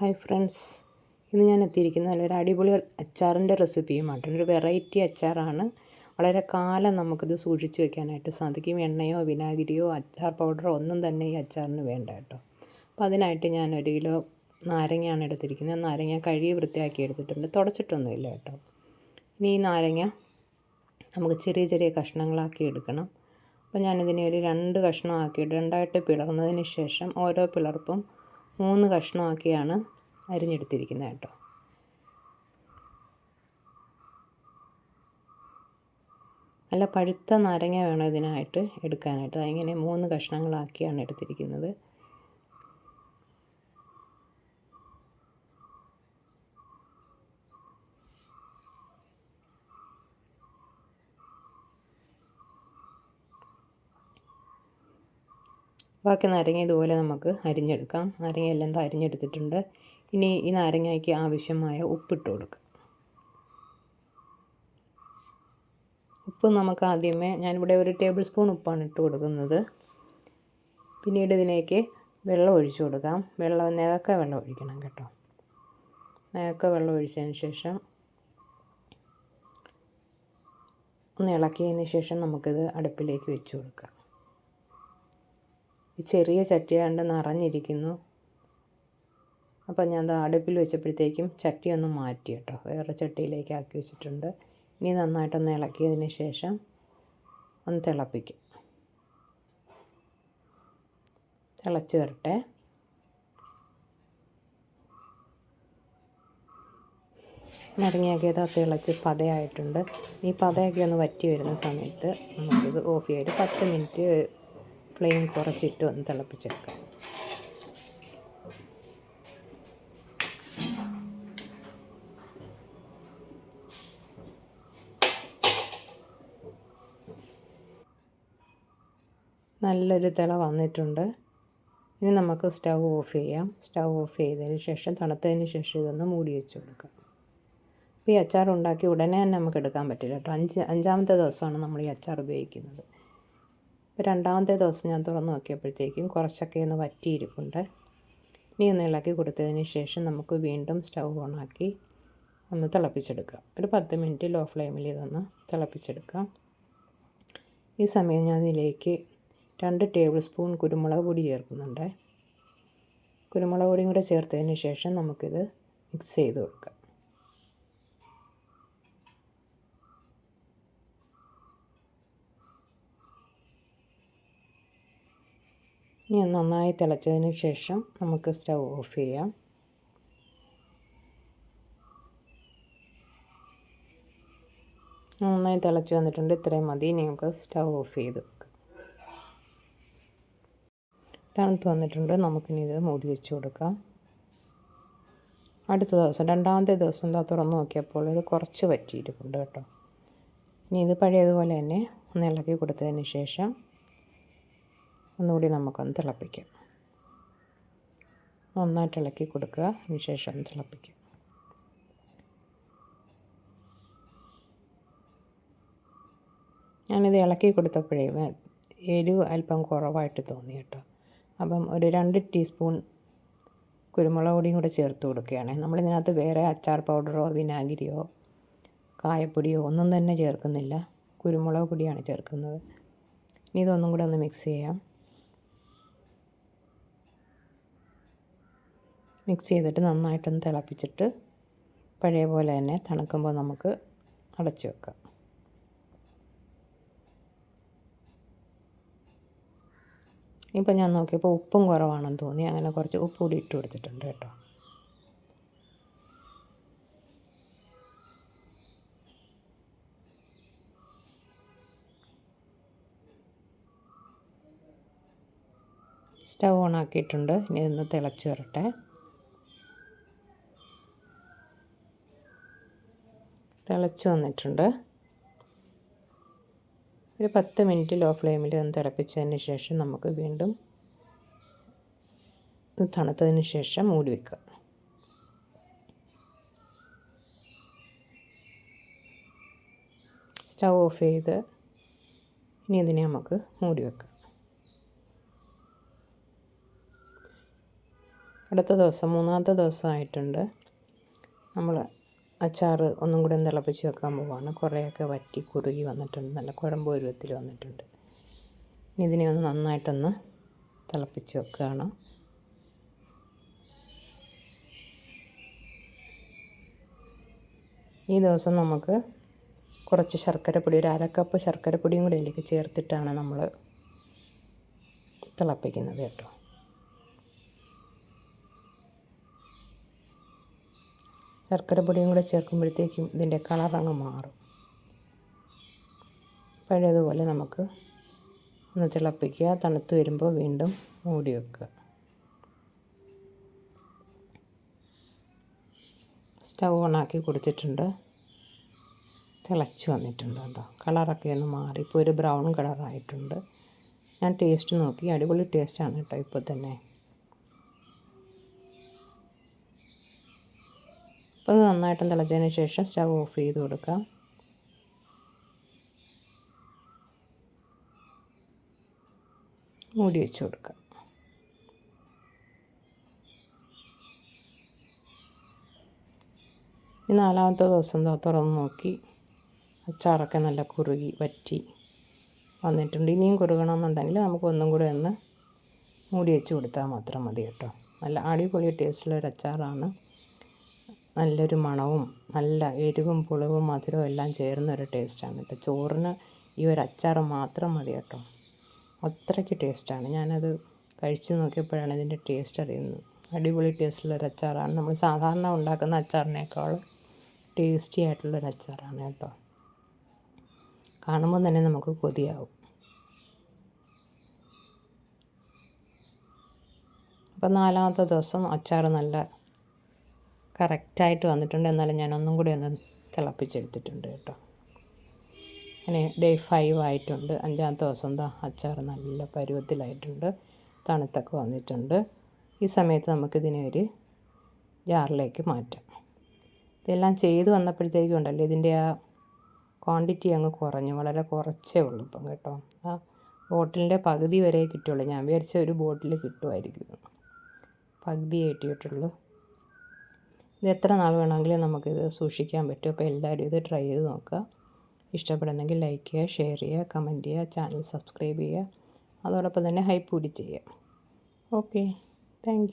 Hi friends. ഇന്ന് ഞാൻ എത്തിയിരിക്കുന്നത് നല്ലൊരു അടിപൊളി അച്ചാറിന്റെ റെസിപ്പിയുമായിട്ടാണ് ഒരു വെറൈറ്റി അച്ചാറാണ്. വളരെ കാലം നമുക്കിത് സൂക്ഷിച്ച് വെക്കാനായിട്ട് സാധിക്കും. എണ്ണയോ വിനാഗിരിയോ അച്ചാർ പൗഡറോ ഒന്നും തന്നെ ഈ അച്ചാറിന് വേണ്ട കേട്ടോ. അപ്പോൾ അതിനായിട്ട് ഞാൻ ഒരു കിലോ നാരങ്ങയാണ് എടുത്തിരിക്കുന്നത്. നാരങ്ങ കഴുകി വൃത്തിയാക്കി എടുത്തിട്ടുണ്ട്. തുടച്ചിട്ടൊന്നുമില്ല കേട്ടോ. ഇനി ഈ നാരങ്ങ നമുക്ക് ചെറിയ ചെറിയ കഷ്ണങ്ങളാക്കി എടുക്കണം. അപ്പോൾ ഞാനിതിനെ ഒരു രണ്ട് കഷ്ണമാക്കിയിട്ട് രണ്ടായിട്ട് പിളർന്നതിന് ശേഷം ഓരോ പിളർപ്പും മൂന്ന് കഷ്ണമാക്കിയാണ് അരിഞ്ഞെടുത്തിരിക്കുന്നത് കേട്ടോ. നല്ല പഴുത്ത നാരങ്ങ വേണം ഇതിനായിട്ട് എടുക്കാനായിട്ട്. അതിങ്ങനെ മൂന്ന് കഷ്ണങ്ങളാക്കിയാണ് എടുത്തിരിക്കുന്നത്. ബാക്കി നാരങ്ങ ഇതുപോലെ നമുക്ക് അരിഞ്ഞെടുക്കാം. നാരങ്ങ എല്ലാം അരിഞ്ഞെടുത്തിട്ടുണ്ട്. ഇനി ഈ നാരങ്ങയ്ക്ക് ആവശ്യമായ ഉപ്പിട്ട് കൊടുക്കാം. ഉപ്പ് നമുക്ക് ആദ്യമേ ഞാനിവിടെ ഒരു ടേബിൾ സ്പൂൺ ഉപ്പാണ് ഇട്ട് കൊടുക്കുന്നത്. പിന്നീട് ഇതിലേക്ക് വെള്ളം ഒഴിച്ചു കൊടുക്കാം. വെള്ളം നികക്ക വെള്ളം ഒഴിക്കണം കേട്ടോ. നികക്ക വെള്ളം ഒഴിച്ചതിന് ശേഷം ഒന്ന് ഇളക്കിയതിന് ശേഷം നമുക്കിത് അടുപ്പിലേക്ക് വെച്ച് കൊടുക്കാം. ചെറിയ ചട്ടിയാണ്ട് നിറഞ്ഞിരിക്കുന്നു. അപ്പോൾ ഞാൻ അത് അടുപ്പിൽ വെച്ചപ്പോഴത്തേക്കും ചട്ടി ഒന്ന് മാറ്റി കേട്ടോ. വേറെ ചട്ടിയിലേക്ക് ആക്കി വെച്ചിട്ടുണ്ട്. ഇനി നന്നായിട്ടൊന്ന് ഇളക്കിയതിന് ശേഷം ഒന്ന് തിളപ്പിക്കും. തിളച്ച് വരട്ടെ. നാരങ്ങയൊക്കെ തിളച്ച് പതയായിട്ടുണ്ട്. ഈ പതയൊക്കെ ഒന്ന് വറ്റി വരുന്ന സമയത്ത് നമുക്കിത് ഓഫ് ചെയ്ത് പത്ത് മിനിറ്റ് ഫ്ലെയിം കുറച്ചിട്ട് ഒന്ന് തിളപ്പിച്ചെടുക്കാം. നല്ലൊരു തിള വന്നിട്ടുണ്ട്. ഇനി നമുക്ക് സ്റ്റൗ ഓഫ് ചെയ്യാം. സ്റ്റൗ ഓഫ് ചെയ്തതിന് ശേഷം തണുത്തതിന് ശേഷം ഇതൊന്ന് മൂടി വെച്ച് കൊടുക്കാം. അപ്പോൾ ഈ അച്ചാർ ഉണ്ടാക്കി ഉടനെ തന്നെ നമുക്ക് എടുക്കാൻ പറ്റില്ല കേട്ടോ. അഞ്ച് അഞ്ചാമത്തെ ദിവസമാണ് നമ്മൾ ഈ അച്ചാർ ഉപയോഗിക്കുന്നത്. രണ്ടാമത്തെ ദിവസം ഞാൻ തുറന്ന് നോക്കിയപ്പോഴത്തേക്കും കുറച്ചൊക്കെ ഒന്ന് വറ്റിയിരിപ്പുണ്ട്. ഇനി ഒന്ന് ഇളക്കി കൊടുത്തതിന് ശേഷം നമുക്ക് വീണ്ടും സ്റ്റൗ ഓണാക്കി ഒന്ന് തിളപ്പിച്ചെടുക്കാം. ഒരു പത്ത് മിനിറ്റ് ലോ ഫ്ലെയിമിൽ ഇതൊന്ന് തിളപ്പിച്ചെടുക്കാം. ഈ സമയം ഞാൻ ഇതിലേക്ക് രണ്ട് ടേബിൾ സ്പൂൺ കുരുമുളക് പൊടി ചേർക്കുന്നുണ്ട്. കുരുമുളക് പൊടിയും കൂടെ ചേർത്തതിന് ശേഷം നമുക്കിത് മിക്സ് ചെയ്ത് കൊടുക്കാം. ഇനി നന്നായി തിളച്ചതിന് ശേഷം നമുക്ക് സ്റ്റൗ ഓഫ് ചെയ്യാം. നന്നായി തിളച്ച് വന്നിട്ടുണ്ട്. ഇത്രയും മതി. ഇനി നമുക്ക് സ്റ്റൗ ഓഫ് ചെയ്ത് തണുത്ത് വന്നിട്ടുണ്ട്. നമുക്കിനി ഇത് മൂടി വെച്ച് കൊടുക്കാം. അടുത്ത ദിവസം രണ്ടാമത്തെ ദിവസം എന്താ തുറന്ന് നോക്കിയപ്പോൾ ഇത് കുറച്ച് പറ്റിയിട്ടുണ്ട് കേട്ടോ. ഇനി ഇത് പഴയതുപോലെ തന്നെ ഒന്ന് ഇളക്കി കൊടുത്തതിന് ശേഷം ഒന്നുകൂടി നമുക്കൊന്ന് തിളപ്പിക്കാം. നന്നായിട്ട് ഇളക്കി കൊടുക്കുക. അതിന് ശേഷം ഒന്ന് തിളപ്പിക്കാം. ഞാനിത് ഇളക്കി കൊടുത്തപ്പോഴേ എരിവ് അല്പം കുറവായിട്ട് തോന്നി കേട്ടോ. അപ്പം ഒരു രണ്ട് ടീസ്പൂൺ കുരുമുളക് പൊടിയും കൂടെ ചേർത്ത് കൊടുക്കുകയാണ്. നമ്മളിതിനകത്ത് വേറെ അച്ചാർ പൗഡറോ വിനാഗിരിയോ കായപ്പൊടിയോ ഒന്നും തന്നെ ചേർക്കുന്നില്ല. കുരുമുളക് പൊടിയാണ് ചേർക്കുന്നത്. ഇനി ഇതൊന്നും കൂടെ ഒന്ന് മിക്സ് ചെയ്യാം. മിക്സ് ചെയ്തിട്ട് നന്നായിട്ടൊന്ന് തിളപ്പിച്ചിട്ട് പഴയ പോലെ തന്നെ തണുക്കുമ്പോൾ നമുക്ക് അടച്ചു വെക്കാം. ഇപ്പം ഞാൻ നോക്കിയപ്പോൾ ഉപ്പും കുറവാണെന്ന് തോന്നി. അങ്ങനെ കുറച്ച് ഉപ്പ് കൂടി ഇട്ട് കൊടുത്തിട്ടുണ്ട് കേട്ടോ. സ്റ്റവ് ഓൺ ആക്കിയിട്ടുണ്ട്. ഇനി ഒന്ന് തിളച്ച് വരട്ടെ. തിളച്ച് വന്നിട്ടുണ്ട്. ഒരു പത്ത് മിനിറ്റ് ലോ ഫ്ലെയിമിൽ ഒന്ന് തിളപ്പിച്ചതിന് ശേഷം നമുക്ക് വീണ്ടും തണുത്തതിന് ശേഷം മൂടി വെക്കുക. സ്റ്റൗ ഓഫ് ചെയ്ത് ഇനി ഇതിനെ നമുക്ക് മൂടി വെക്കാം. അടുത്ത ദിവസം മൂന്നാമത്തെ ദിവസമായിട്ടുണ്ട്. നമ്മൾ അച്ചാർ ഒന്നും കൂടെ തിളപ്പിച്ച് വെക്കാൻ പോവാണ്. കുറേയൊക്കെ വറ്റി കുറുകി വന്നിട്ടുണ്ട്. നല്ല കുഴമ്പ് പരുവത്തിൽ വന്നിട്ടുണ്ട്. ഇനി ഇതിനെ ഒന്ന് നന്നായിട്ടൊന്ന് തിളപ്പിച്ച് വെക്കുകയാണ്. ഈ ദിവസം നമുക്ക് കുറച്ച് ശർക്കരപ്പൊടി ഒരു അരക്കപ്പ് ശർക്കരപ്പൊടിയും കൂടി ഇതിലേക്ക് ചേർത്തിട്ടാണ് നമ്മൾ തിളപ്പിക്കുന്നത് കേട്ടോ. ശർക്കരപ്പൊടിയും കൂടെ ചേർക്കുമ്പോഴത്തേക്കും ഇതിന്റെ കളറങ്ങ് മാറും. പഴയതുപോലെ നമുക്ക് ഒന്ന് തിളപ്പിക്കുക. തണുത്ത് വരുമ്പോൾ വീണ്ടും മൂടി വെക്കുക. സ്റ്റൗ ഓണാക്കി കൊടുത്തിട്ടുണ്ട്. തിളച്ച് വന്നിട്ടുണ്ട് കേട്ടോ. കളറൊക്കെ ഒന്ന് മാറി. ഇപ്പോൾ ഒരു ബ്രൗൺ കളറായിട്ടുണ്ട് ഞാൻ ടേസ്റ്റ് നോക്കി. അടിപൊളി ടേസ്റ്റാണ് കേട്ടോ ഇപ്പോൾ തന്നെ. അത് നന്നായിട്ടും തിളച്ചതിന് ശേഷം സ്റ്റവ് ഓഫ് ചെയ്ത് കൊടുക്കാം. മൂടി വെച്ച് കൊടുക്കാം. ഈ നാലാമത്തെ ദിവസം തുറന്ന് നോക്കി. അച്ചാറൊക്കെ നല്ല കുറുകി വറ്റി വന്നിട്ടുണ്ട്. ഇനിയും കുറുകണമെന്നുണ്ടെങ്കിൽ നമുക്ക് ഒന്നും കൂടെ ഒന്ന് മൂടി വെച്ച് കൊടുത്താൽ മാത്രം മതി കേട്ടോ. നല്ല അടിപൊളി ടേസ്റ്റുള്ള ഒരു അച്ചാറാണ്. നല്ലൊരു മണവും നല്ല എരിവും പുളിവും മധുരവും എല്ലാം ചേർന്നൊരു ടേസ്റ്റാണ് കേട്ടോ. ചോറിന് ഈ ഒരു അച്ചാർ മാത്രം മതി കേട്ടോ. അത്രയ്ക്ക് ടേസ്റ്റാണ്. ഞാനത് കഴിച്ച് നോക്കിയപ്പോഴാണ് ഇതിന്റെ ടേസ്റ്റ് അറിയുന്നത്. അടിപൊളി ടേസ്റ്റുള്ളൊരു അച്ചാറാണ്. നമ്മൾ സാധാരണ ഉണ്ടാക്കുന്ന അച്ചാറിനേക്കാൾ ടേസ്റ്റി ആയിട്ടുള്ളൊരു അച്ചാറാണ് കേട്ടോ. കാണുമ്പോൾ തന്നെ നമുക്ക് കൊതിയാവും. അപ്പം നാലാമത്തെ ദിവസം അച്ചാർ നല്ല കറക്റ്റായിട്ട് വന്നിട്ടുണ്ട്. എന്നാലും ഞാൻ ഒന്നും കൂടി ഒന്ന് തിളപ്പിച്ചെടുത്തിട്ടുണ്ട് കേട്ടോ. അങ്ങനെ ഡേ ഫൈവ് ആയിട്ടുണ്ട്. അഞ്ചാമത്തെ ദിവസം എന്താ അച്ചാർ നല്ല പരുവത്തിലായിട്ടുണ്ട്. തണുത്തൊക്കെ വന്നിട്ടുണ്ട്. ഈ സമയത്ത് നമുക്കിതിനെ ഒരു ജാറിലേക്ക് മാറ്റാം. ഇതെല്ലാം ചെയ്ത് വന്നപ്പോഴത്തേക്കും ഉണ്ടല്ലോ ഇതിന്റെ ആ ക്വാണ്ടിറ്റി അങ്ങ് കുറഞ്ഞു. വളരെ കുറച്ചേ ഉള്ളൂ ഇപ്പം കേട്ടോ. ആ ബോട്ടിലിന്റെ പകുതി വരെ കിട്ടുള്ളൂ ഞാൻ വിചാരിച്ച ഒരു ബോട്ടിൽ കിട്ടുമായിരിക്കും. പകുതി കിട്ടിയിട്ടുള്ളൂ. ഇത് എത്ര നാൾ വേണമെങ്കിലും നമുക്കിത് സൂക്ഷിക്കാൻ പറ്റും. അപ്പോൾ എല്ലാവരും ഇത് ട്രൈ ചെയ്ത് നോക്കുക. ഇഷ്ടപ്പെടുന്നെങ്കിൽ ലൈക്ക് ചെയ്യുക ഷെയർ ചെയ്യുക കമന്റ് ചെയ്യുക ചാനൽ സബ്സ്ക്രൈബ് ചെയ്യുക. അതോടൊപ്പം തന്നെ ഹൈപ്പ് കൂടി ചെയ്യുക. ഓക്കെ. താങ്ക്